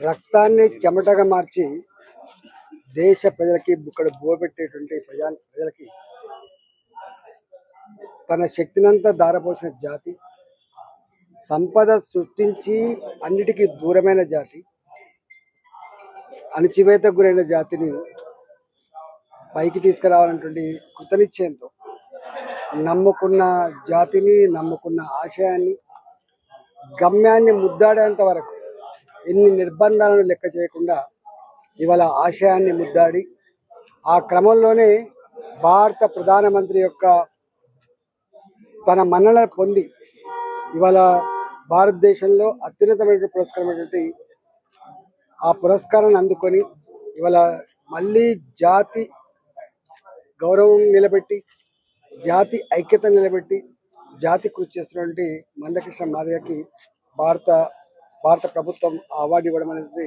రక్తాన్ని చెమటగా మార్చి దేశ ప్రజలకి ఇక్కడ బోబెట్టేటువంటి ప్రజా ప్రజలకి తన శక్తినంతా దారపోసిన జాతి సంపద సృష్టించి అన్నిటికీ దూరమైన జాతి అణచివేత గురైన జాతిని పైకి తీసుకురావాలన్నటువంటి కృతనిశ్చయంతో నమ్ముకున్న జాతిని నమ్ముకున్న ఆశయాన్ని గమ్యాన్ని ముద్దాడేంత వరకు ఎన్ని నిర్బంధాలను లెక్క చేయకుండా ఇవాళ ఆశయాన్ని ముద్దాడి ఆ క్రమంలోనే భారత ప్రధానమంత్రి యొక్క తన మన్నన పొంది ఇవాళ భారతదేశంలో అత్యున్నతమైన పురస్కారమైనటువంటి ఆ పురస్కారాన్ని అందుకొని ఇవాళ మళ్ళీ జాతి గౌరవం నిలబెట్టి జాతి ఐక్యత నిలబెట్టి జాతి కృషి చేస్తున్నటువంటి మందకృష్ణ మాదిగకి భారత భారత ప్రభుత్వం అవార్డు ఇవ్వడం అనేది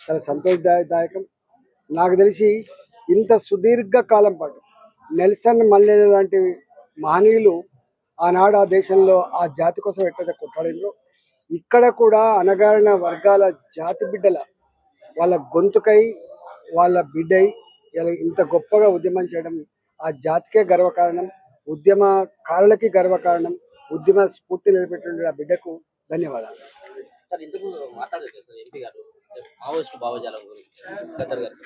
చాలా సంతోషదాయకం. నాకు తెలిసి ఇంత సుదీర్ఘ కాలం పాటు నెల్సన్ మల్లెల లాంటి మహనీయులు ఆనాడు ఆ దేశంలో ఆ జాతి కోసం ఎట్లయితే కొట్లాడినో ఇక్కడ కూడా అనగారిన వర్గాల జాతి బిడ్డల వాళ్ళ గొంతుకై వాళ్ళ బిడ్డై ఇలా ఇంత గొప్పగా ఉద్యమం చేయడం ఆ జాతికే గర్వకారణం ఉద్యమకారులకి గర్వకారణం ఉద్యమ స్ఫూర్తి నిలబెట్టిన ఆ బిడ్డకు ధన్యవాదాలు. సార్ ఇంతకు మాట్లాడలేదు కదా సార్ ఎంపీ గారు మావోయిస్టు భావజాలం గురించి గద్దర్ గారు